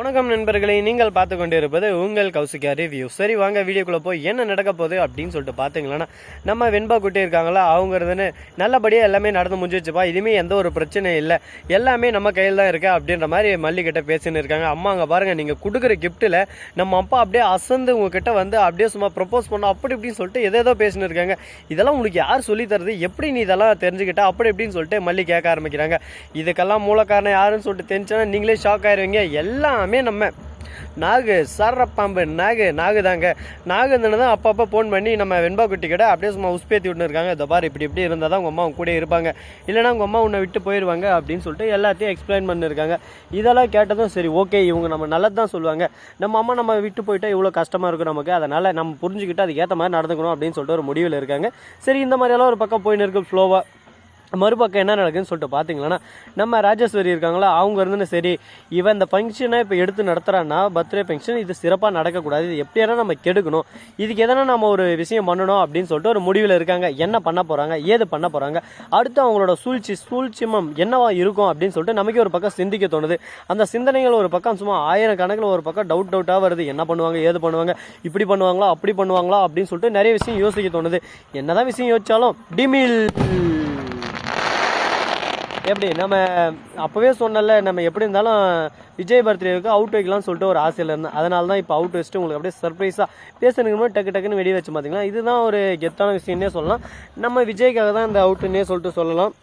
வணக்கம் நண்பர்களே நீங்கள் பார்த்து கொண்டு இருப்பது உங்கள் கௌசிகா ரிவ்யூ சரி வாங்க வீடியோக்குள்ளே போய் என்ன நடக்க போகுது அப்படின்னு சொல்லிட்டு பார்த்தீங்களன்னா நம்ம வெண்பா குட்டி இருக்காங்களா அவங்க இருந்துன்னு நல்லபடியாக எல்லாமே நடந்து முடிஞ்சிச்சுப்பா இதுவுமே எந்த ஒரு பிரச்சனையும் இல்லை. எல்லாமே நம்ம கையில் தான் இருக்கு அப்படின்ற மாதிரி மல்லிகிட்ட பேசின்னு இருக்காங்க. அம்மா அங்கே பாருங்கள் நீங்கள் கொடுக்குற கிஃப்ட்டில் நம்ம அப்பா அப்படியே அசந்து உங்ககிட்ட வந்து அப்படியே சும்மா ப்ரப்போஸ் பண்ணோம் அப்படி இப்படின்னு சொல்லிட்டு எதேதோ பேசின்னு இருக்காங்க. இதெல்லாம் உங்களுக்கு யார் சொல்லி தருது? எப்படி நீ இதெல்லாம் தெரிஞ்சுக்கிட்ட? அப்படி இப்படின்னு சொல்லிட்டு மல்லி கேட்க ஆரம்பிக்கிறாங்க. இதுக்கெல்லாம் மூல காரணம் யாருன்னு சொல்லிட்டு தெரிஞ்சுன்னா நீங்களே ஷாக் ஆயிருவீங்க. எல்லாம் எல்லாமே நம்ம நாகு சர்றப்பாம்பு நாகு நாகு தாங்க நாகு தான் அப்பப்போ ஃபோன் பண்ணி நம்ம வெண்பா குட்டி கிட்ட அப்படியே சும்மா உஸ்பேத்தி விட்டு இருக்காங்க. இந்த பார் இப்படி இப்படி இருந்தால் தான் உங்கள் அம்மா கூட இருப்பாங்க. இல்லைனா உங்கள் அம்மா உன்னை விட்டு போயிடுவாங்க அப்படின்னு சொல்லிட்டு எல்லாத்தையும் எக்ஸ்பிளைன் பண்ணியிருக்காங்க இதெல்லாம் கேட்டதும் சரி ஓகே இவங்க நம்ம நல்லது தான் சொல்லுவாங்க. நம்ம அம்மா நம்ம விட்டு போயிட்டா இவ்வளோ கஷ்டமாக இருக்கும் நமக்கு. அதனால் நம்ம புரிஞ்சுக்கிட்டு அதுக்கு ஏற்ற மாதிரி நடந்துக்கணும் அப்படின்னு சொல்லிட்டு ஒரு முடிவில் இருக்காங்க. சரி இந்த மாதிரியெல்லாம் ஒரு பக்கம் போயின்னு இருக்கு ஃப்ளோவாக மறுபக்கம் என்ன நடக்குதுன்னு சொல்லிட்டு பார்த்தீங்களன்னா நம்ம ராஜேஸ்வரி இருக்காங்களா அவங்க இருந்துன்னு சரி இவன் இந்த ஃபங்க்ஷனை இப்போ எடுத்து நடத்துகிறான்னா பர்த்டே ஃபங்க்ஷன் இது சிறப்பாக நடக்கக்கூடாது இது எப்படியான நம்ம கெடுக்கணும் இதுக்கு எதனா நம்ம ஒரு விஷயம் பண்ணணும் அப்படின்னு சொல்லிட்டு ஒரு முடிவில் இருக்காங்க என்ன பண்ண போகிறாங்க ஏது பண்ண போகிறாங்க அடுத்து அவங்களோட சூழ்ச்சி சூழ்ச்சிமம் என்னவா இருக்கும் அப்படின்னு சொல்லிட்டு நமக்கே ஒரு பக்கம் சிந்திக்க தோணுது. அந்த சிந்தனைகள் ஒரு பக்கம் சும்மா ஆயிரம் கணக்கில் ஒரு பக்கம் டவுட் டவுட்டாக வருது என்ன பண்ணுவாங்க ஏது பண்ணுவாங்க இப்படி பண்ணுவாங்களா அப்படி பண்ணுவாங்களா அப்படின்னு சொல்லிட்டு நிறைய விஷயம் யோசிக்க தோணுது. என்னதான் விஷயம் யோசிச்சாலும் டிமில்! எப்படி? நம்ம அப்போவே சொன்னல நம்ம எப்படி இருந்தாலும் விஜய் பர்த்டேவுக்கு அவுட் வைக்கலாம்னு சொல்லிட்டு ஒரு ஆசையில் இருந்தேன். அதனால தான் இப்போ அவுட் வச்சுட்டு உங்களுக்கு அப்படியே சர்ப்ரைஸாக பேசுறதுக்கு டக்கு டக்குன்னு வெடி வச்சு பார்த்தீங்களா இதுதான் ஒரு கெத்தான விஷயம்னே சொல்லலாம். நம்ம விஜய்க்காக தான் இந்த அவுட்டுன்னே சொல்லிட்டு சொல்லலாம்.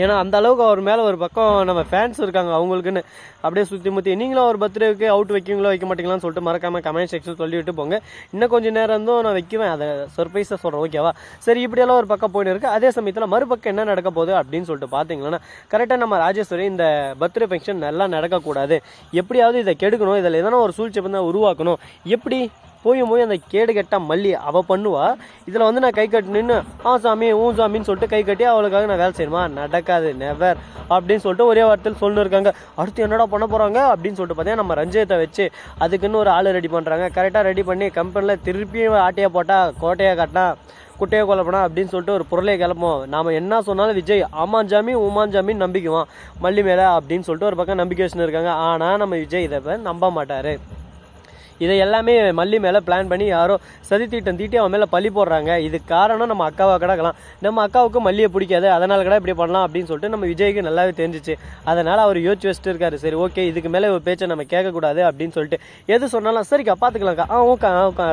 ஏன்னா அந்த அளவுக்கு அவர் மேலே ஒரு பக்கம் நம்ம ஃபேன்ஸ் இருக்காங்க அவங்களுக்குன்னு. அப்படியே சுற்றி முற்றி நீங்களும் ஒரு பர்த்டேவுக்கு அவுட் வைக்கீங்களோ வைக்க மாட்டீங்களான்னு சொல்லிட்டு மறக்காமல் கமெண்ட் செக்ஷன் சொல்லிவிட்டு போங்க. இன்னும் கொஞ்சம் நேரம் இருந்தும் நான் வைக்குவேன் அதை சர்ப்ரைஸாக சொல்கிறேன் ஓகேவா சரி இப்படியெல்லாம் ஒரு பக்கம் போயிட்டு இருக்கு. அதே சமயத்தில் மறுபக்கம் என்ன நடக்க போகுது அப்படின்னு சொல்லிட்டு பார்த்தீங்கன்னா கரெக்டாக நம்ம ராஜேஸ்வரி இந்த பர்த்டே ஃபங்க்ஷன் நல்லா நடக்கக்கூடாது. எப்படியாவது இதை கெடுக்கணும் இதில் எதனா ஒரு சூழ்ச்சி தான் உருவாக்கணும். எப்படி? போய் போய் அந்த கேடு கெட்டால் மல்லி அவள் பண்ணுவா. இதில் வந்து நான் கை கட்டி நின்று ஆ சாமி ஊ சாமின்னு சொல்லிட்டு கை கட்டி அவளுக்காக நான் வேலை செய்யணுமா? நடக்காது நெவர் அப்படின்னு சொல்லிட்டு ஒரே வார்த்தையில் சொல்லு இருக்காங்க. அடுத்து என்னடா பண்ண போகிறாங்க அப்படின்னு சொல்லிட்டு பார்த்தீங்கன்னா நம்ம ரஞ்சித்தை வச்சு அதுக்குன்னு ஒரு ஆள் ரெடி பண்ணுறாங்க கரெக்டாக ரெடி பண்ணி கம்பெனியில் திருப்பியும் ஆட்டையை போட்டால் கோட்டையை கட்டினா குட்டையை குழப்பினா அப்படின்னு சொல்லிட்டு ஒரு பொருளை கிளப்போம் நாம என்ன சொன்னாலும் விஜய் ஆமான் ஜாமி உமான் ஜாமின்னு நம்பிக்குவான் மல்லி மேலே அப்படின்னு சொல்லிட்டு ஒரு பக்கம் நம்பிக்கை வச்சுன்னு இருக்காங்க. ஆனால் நம்ம விஜய் இதை நம்ப மாட்டார். இதை எல்லாமே மல்லி மேலே பிளான் பண்ணி யாரோ சதி தீட்டம் தீட்டி அவன் மேலே பழி போடுறாங்க. இது காரணம் நம்ம அக்காவை கிடக்கலாம். நம்ம அக்காவுக்கு மல்லியை பிடிக்காது. அதனால் கூட இப்படி பண்ணலாம் அப்படின்னு சொல்லிட்டு நம்ம விஜய்க்கு நல்லாவே தெரிஞ்சிச்சு. அதனால் அவர் யோசிச்சு வச்சுட்டு இருக்காரு. சரி ஓகே இதுக்கு மேலே ஒரு பேச்சை நம்ம கேட்கக்கூடாது அப்படின்னு சொல்லிட்டு. எது சொன்னாலும் சரிக்கா பார்த்துக்கலாம்க்கா ஆ ஓகா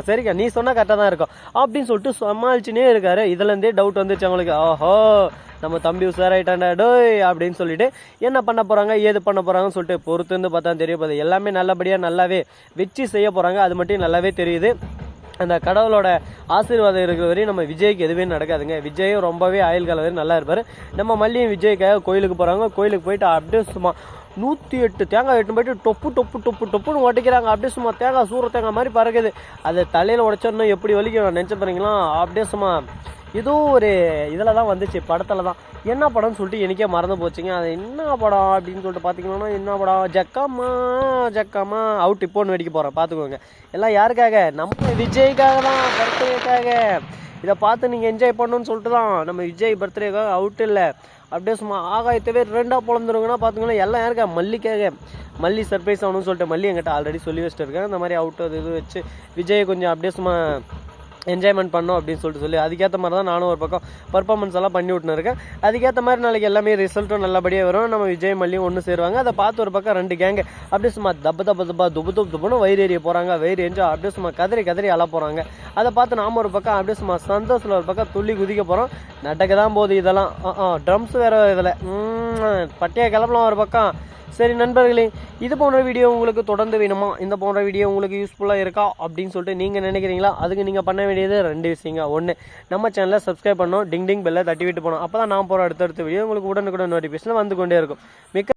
சரிக்கா நீ சொன்னால் கரெக்டாக தான் இருக்கும். அப்படின்னு சொல்லிட்டு சமாளிச்சுனே இருக்காரு. இதுலேருந்தே டவுட் வந்துச்சு அவங்களுக்கு. ஓஹோ. நம்ம தம்பி உசாராயிட்டாண்டா டோய் அப்படின்னு சொல்லிட்டு என்ன பண்ண போகிறாங்க ஏது பண்ண போகிறாங்கன்னு சொல்லிட்டு பொறுத்து இருந்து பார்த்தா தெரிய போகுது. எல்லாமே நல்லபடியாக நல்லாவே வச்சு செய்ய போகிறாங்க அது மட்டும் நல்லாவே தெரியுது. அந்த கடவுளோட ஆசீர்வாதம் இருக்கிற வரையும் நம்ம விஜய்க்கு எதுவுமே நடக்காதுங்க. விஜயும் ரொம்பவே ஆயுள் காலம் வரையும் நல்லா இருப்பார். நம்ம மல்லியும் விஜய்க்காக கோயிலுக்கு போகிறாங்க கோயிலுக்கு போயிட்டு அப்படியே சும்மா நூற்றி எட்டு தேங்காய் எட்டு போயிட்டு டொப்பு டொப்பு டொப்பு டொப்புன்னு உடைக்கிறாங்க அப்படியே சும்மா தேங்காய் சூற தேங்காய் மாதிரி பறக்குது. அதை தலையில் உடைச்சிடணும் எப்படி வலிக்கும் நினச்ச பாருங்களா அப்படியே சும்மா ஏதோ ஒரு இதில் தான் வந்துச்சு படத்தில் தான் என்ன படம்னு சொல்லிட்டு எனக்கே மறந்து போச்சுங்க. அது என்ன படம் அப்படின்னு சொல்லிட்டு பார்த்தீங்கன்னா என்ன படம்? ஜக்காமா ஜக்காமா அவுட் இப்போன்னு வெடிக்க போகிறேன் பார்த்துக்கோங்க எல்லாம் யாருக்காக? நம்ம விஜய்க்காக தான் பர்த்டேக்காக. இதை பார்த்து நீங்கள் என்ஜாய் பண்ணணும்னு சொல்லிட்டு தான் நம்ம விஜய் பர்த்டேக்காக அவுட் இல்லை. அப்படியே சும்மா ஆகாயத்தவே ரெண்டாக பிறந்துருங்கன்னா பார்த்துக்கோங்களேன் எல்லாம் யாருக்கா? மல்லிக்காக. மல்லி சர்ப்ரைஸ் ஆகணும்னு சொல்லிட்டு மல்லி என்கிட்ட ஆல்ரெடி சொல்லி வச்சுட்டு இருக்கேன் இந்த மாதிரி அவுட் அது இது வச்சு விஜய் கொஞ்சம் அப்படியே சும்மா என்ஜாய்மெண்ட் பண்ணோம் அப்படின்னு சொல்லிட்டு சொல்லி அதுக்கேற்ற மாதிரி தான் நானும் ஒரு பக்கம் பர்ஃபார்மன்ஸ் எல்லாம் பண்ணி விட்டுன்னு இருக்கேன் அதுக்கேற்ற மாதிரி நாளைக்கு எல்லாமே ரிசல்ட்டும் நல்லபடியாக வரும். நம்ம விஜய் மல்லியும் ஒன்று சேருவாங்க. அதை பார்த்து ஒரு பக்கம் ரெண்டு கேங்கு அப்படியே சும்மா தப்பு தப்பு தப்பா துப்பு துப்பு துப்புன்னு வயிறு எறிய போகிறாங்க வயிறு எரிஞ்சு அப்படியே சும்மா கதறி கதறி அழ போகிறாங்க அதை பார்த்து நாம் ஒரு பக்கம் அப்படியே சும்மா சந்தோஷத்தில் ஒரு பக்கம் துள்ளி குதிக்க போகிறோம் நடக்க தான் போகுது இதெல்லாம். ட்ரம்ஸ் வேறு இதில். பட்டையை கிளப்பலாம் ஒரு பக்கம். சரி நண்பர்களே இது போன்ற வீடியோ உங்களுக்கு தொடர்ந்து வேணுமா? இந்த போன்ற வீடியோ உங்களுக்கு யூஸ்ஃபுல்லாக இருக்கா? அப்படின்னு சொல்லிட்டு நீங்கள் நினைக்கிறீங்களா? அதுக்கு நீங்கள் பண்ண வேண்டியது ரெண்டு விஷயங்க. ஒன்று நம்ம சேனலை சப்ஸ்கிரைப் பண்ணோம் டிங் டிங் பெல்லை தட்டி விட்டு போனோம் அப்போ தான் நான் போகிற அடுத்தடுத்த வீடியோ உங்களுக்கு உடனுக்குடன் நோட்டிஃபிகேஷன் வந்து கொண்டே இருக்கும். மிக்க